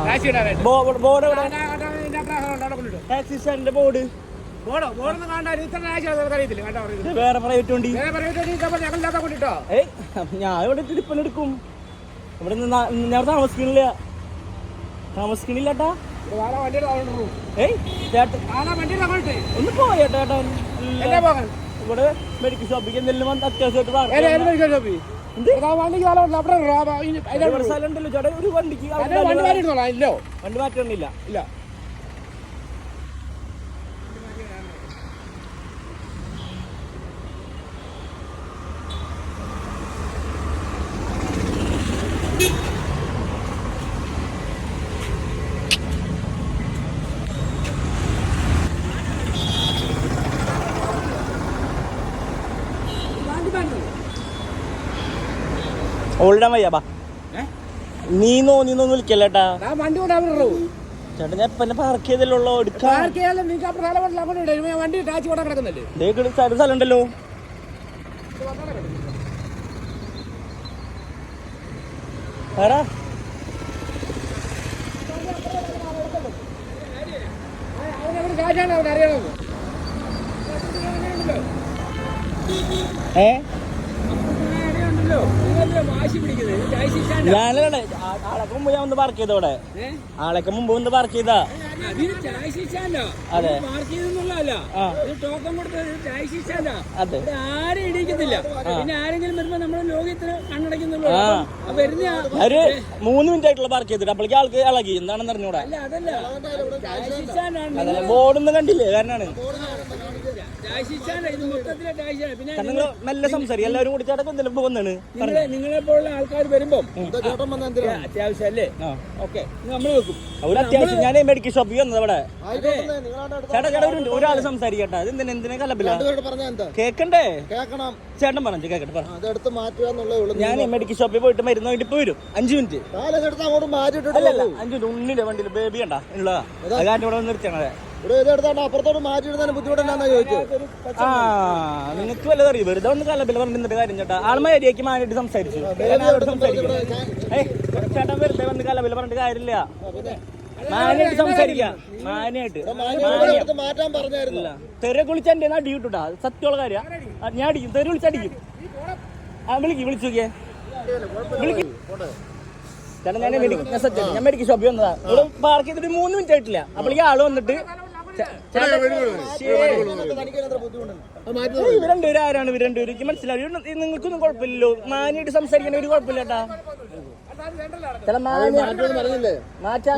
Taxi board സ്റ്റാൻഡിന്റെ വേറെ private വണ്ടി ഏയ് ഞാൻ ഇവിടെ തിരുപ്പനെടുക്കും ഇവിടെ ഞാൻ താമസിക്കണില്ല താമസിക്കണില്ലട്ടാ ഒന്ന് പോയേട്ടാ ഇവിടെ മെഡിക്കൽ ഷോപ്പിക്ക് എന്തെങ്കിലും അത്യാവശ്യമായിട്ട് ഒരു വണ്ടിക്ക് വണ്ടി മാറ്റണില്ല ഇല്ല. വണ്ടി ഓൾഡാൻ വയ്യ ബാ. ഏ? നീന്നോ നീന്നോ വിളിക്കല്ലേട്ടാ. വണ്ടി കൊണ്ട് ചേട്ടൻ ചേട്ടാ ഞാൻ പിന്നെ പാർക്ക് ചെയ്തല്ലോ എടുക്കാം. സ്ഥലം ഉണ്ടല്ലോ ഇടും ഞാനല്ലേ ആളൊക്കെ മുമ്പ് ഞാൻ ഒന്ന് പാർക്ക് ചെയ്തോടെ ആളൊക്കെ മുമ്പ് ഒന്ന് പാർക്ക് ചെയ്താ അതെ. ടോക്കൺ കൊടുത്ത ആരും ഇടിക്കത്തില്ല പിന്നെ ആരെങ്കിലും വരുമ്പോ നമ്മുടെ ലോകത്തിന് കണ്ണടയ്ക്കുന്നുള്ളൂ. ആ. അപ്പം ആ വരുന്ന ഒരു മൂന്ന് മിനിറ്റ് ആയിട്ടുള്ള പാർക്ക് ചെയ്തിട്ട് അപ്പോഴേക്ക് ആൾക്ക് ഇളകി. എന്താണെന്ന് അറിഞ്ഞൂടാ. അതല്ല. ബോർഡൊന്നും കണ്ടില്ലേ? കാരണമാണ് ടാക്സി സ്റ്റാൻഡ് ഇത് മൊത്തത്തിലെ ടാക്സി ആണ് പിന്നെ കാരണം നിങ്ങൾ നല്ല സംസാരിക്കും. എല്ലാവരും കൂടി ചേട്ടൻ പോകുന്നതാണ് നിങ്ങളെ പോലുള്ള ആൾക്കാർ വരുമ്പോ അത്യാവശ്യം അല്ലേ? ഓക്കെ. നമ്മൾ വെക്കും ഒരു അത്യാവശ്യം. ഞാൻ മെഡിക്കൽ അവിടെ? ചേട്ടാ ചേട്ടാ ഒരു ഒരാൾ സംസാരിക്കട്ടെ. ഇത് എന്തിനാ എന്തിനാ കലപ്പില്ല? പറഞ്ഞാ എന്താ? കേക്കണ്ടേ? കേക്കണം. ചേട്ടൻ പറഞ്ഞു കേക്കട്ടെ പറ. അതെടുത്ത് മാറ്റുക എന്നുള്ളേ ഞാൻ മെഡിക്കൽ ഷോപ്പിൽ പോയിട്ട് മരുന്ന് വേണ്ടി വരും. അഞ്ചു മിനിറ്റ്. അങ്ങോട്ട് അഞ്ച് മിനിറ്റ് ഉണ്ണിന്റെ വണ്ടിയിൽ ബേബി ഉണ്ടാ ഉള്ളതാ ഇവിടെ ഇതെടുത്താണ്ട് അപ്പുറത്തോട്ട് മാറ്റിയിടുന്നതിന് ആ നിങ്ങൾക്ക് വല്ലതും അറിയും? വെറുതെ ഒന്ന് കലപ്പില്ല പറഞ്ഞിട്ട് കാര്യം ചേട്ടാ? ആൾമാരിയാക്കി മാനായിട്ട് സംസാരിച്ചു. സംസാരിക്കും ചേട്ടൻ വെറുതെ വന്ന് കലപ്പില്ല പറഞ്ഞിട്ട് കാര്യമില്ല. മാനായിട്ട് സംസാരിക്കാം. മാനായിട്ട് മാറ്റാൻ പറഞ്ഞായിരുന്നില്ല തെരെ കുളിച്ച് എന്റെ അടി കിട്ടൂട്ടാ സത്യമുള്ള കാര്യം. ഞാൻ അടിക്കും. തെരെ വിളിച്ചടിക്കും ആ വിളിക്ക് വിളിച്ചു നോക്കിയേ. വിളിക്ക്. ചേട്ടാ ഞാൻ മെഡിക്കൽ ഞാൻ സത്യം ഞാൻ മെഡിക്കൽ ഷോപ്പിൽ വന്നതാ. ഇവിടെ പാർക്ക് ചെയ്തിട്ട് മൂന്ന് മിനിറ്റ് ആയിട്ടില്ല. അപ്പോഴേക്ക് ആൾ വന്നിട്ട് ചേട്ടാ, ശ്ശേ. തനിക്ക് ബുദ്ധിമുട്ടുണ്ട് ഏയ് ഇവർ രണ്ടുപേരും ആരാണ് ഇവർ രണ്ടുപേരും എനിക്ക് മനസ്സിലാവും നിങ്ങൾക്കൊന്നും കുഴപ്പമില്ലല്ലോ മാനിയായിട്ട് സംസാരിക്കണ ഒരു കുഴപ്പമില്ല കേട്ടാ ചില മാന്യ മാറ്റാൻ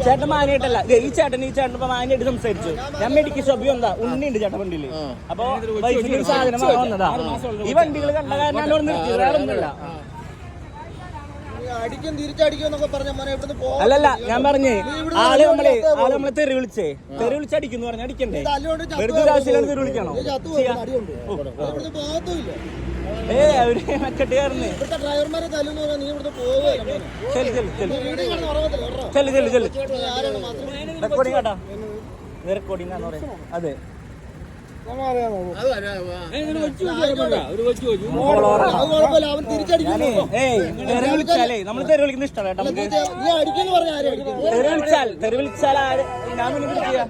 ചേട്ടൻ മാനായിട്ടല്ല ദേ ഈ ചേട്ടൻ ഈ ചേട്ടൻ ഇപ്പൊ മാനായിട്ട് സംസാരിച്ചു ഞാൻ മെഡിക്കൽ ഷോപ്പിൽ വന്നതാ ഉണ്ണിയുണ്ട് ചേട്ടൻ വണ്ടിയിൽ അപ്പൊ വൈഫിന് ഒരു സാധനം വന്നതാ ഈ വണ്ടികൾ കണ്ട കാരണം നിർത്തി വേറെ ഒന്നുമില്ല അല്ലല്ല ഞാൻ പറഞ്ഞേ ആൾ നമ്മളെ ആൾ നമ്മളെ തെറി വിളിച്ചേ. തെറി വിളിച്ച് അടിക്കുന്നു പറഞ്ഞ അടിക്കണ്ടേ? വെറുതെ ആവശ്യമില്ലാതെ തെറി വിളിക്കണോ? ഏ അവർ കയറുന്നേ മോനെ? ചെല്ലു ചെല്ലു ചെല്ലു. റെക്കോർഡിംഗ് കേട്ടാ റെക്കോർഡിംഗ് ആണെന്ന് പറയാം. അതെ. നമ്മൾ തെറി വിളിക്കുന്ന ഇഷ്ടമല്ല തെറി വിളിച്ചാൽ തെറി വിളിച്ചാൽ ആര് ഞാൻ വിളിക്കുക